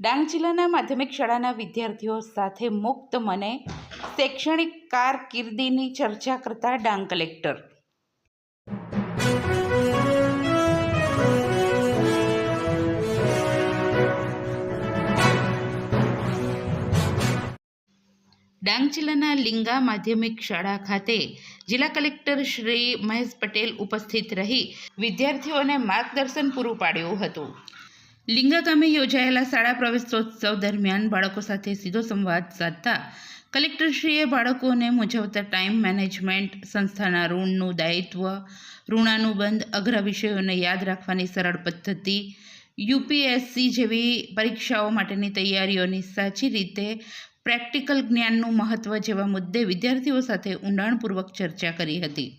ડાંગ જિલ્લાના માધ્યમિક શાળાના વિદ્યાર્થીઓ સાથે મુક્ત મને શૈક્ષણિક કારકિર્દીની ચર્ચા કરતા ડાંગ કલેક્ટર. ડાંગ જિલ્લાના લિંગા માધ્યમિક શાળા ખાતે જિલ્લા કલેક્ટર શ્રી મહેશ પટેલ ઉપસ્થિત રહી વિદ્યાર્થીઓને માર્ગદર્શન પૂરું પાડ્યું હતું. લિંગા ગામે યોજાયેલા શાળા પ્રવેશોત્સવ દરમિયાન બાળકો સાથે સીધો સંવાદ સાધતા કલેક્ટરશ્રીએ બાળકોને મુજવતા ટાઈમ મેનેજમેન્ટ, સંસ્થાના ઋણનું દાયિત્વ ઋણાનુબંધ અગ્ર વિષયોને યાદ રાખવાની સરળ પદ્ધતિ, યુપીએસસી જેવી પરીક્ષાઓ માટેની તૈયારીઓની સાચી રીતે પ્રેક્ટિકલ જ્ઞાનનું મહત્ત્વ જેવા મુદ્દે વિદ્યાર્થીઓ સાથે ઊંડાણપૂર્વક ચર્ચા કરી હતી.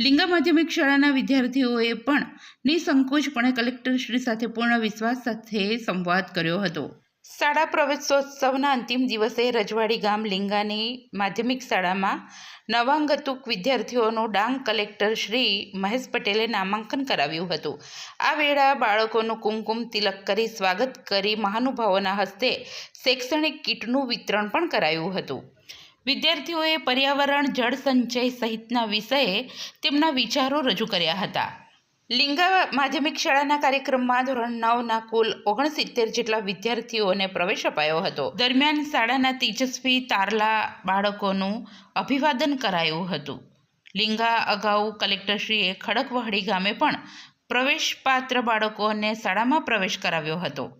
લિંગા માધ્યમિક શાળાના વિદ્યાર્થીઓએ પણ નિસંકોચપણે કલેક્ટરશ્રી સાથે પૂર્ણ વિશ્વાસ સાથે સંવાદ કર્યો હતો. શાળા પ્રવેશોત્સવના અંતિમ દિવસે રજવાડી ગામ લિંગાની માધ્યમિક શાળામાં નવાંગતુક વિદ્યાર્થીઓનું ડાંગ કલેક્ટર શ્રી મહેશ પટેલે નામાંકન કરાવ્યું હતું. આ વેળા બાળકોનું કુમકુમ તિલક કરી સ્વાગત કરી મહાનુભાવોના હસ્તે શૈક્ષણિક કીટનું વિતરણ પણ કરાયું હતું. વિદ્યાર્થીઓએ પર્યાવરણ, જળ સંચય સહિતના વિષયે તેમના વિચારો રજૂ કર્યા હતા. લિંગા માધ્યમિક શાળાના કાર્યક્રમમાં ધોરણ નવના કુલ ઓગણસિત્તેર જેટલા વિદ્યાર્થીઓને પ્રવેશ અપાયો હતો. દરમિયાન શાળાના તેજસ્વી તારલા બાળકોનું અભિવાદન કરાયું હતું. લિંગા અગાઉ કલેક્ટરશ્રીએ ખડકવહડી ગામે પણ પ્રવેશપાત્ર બાળકોને શાળામાં પ્રવેશ કરાવ્યો હતો.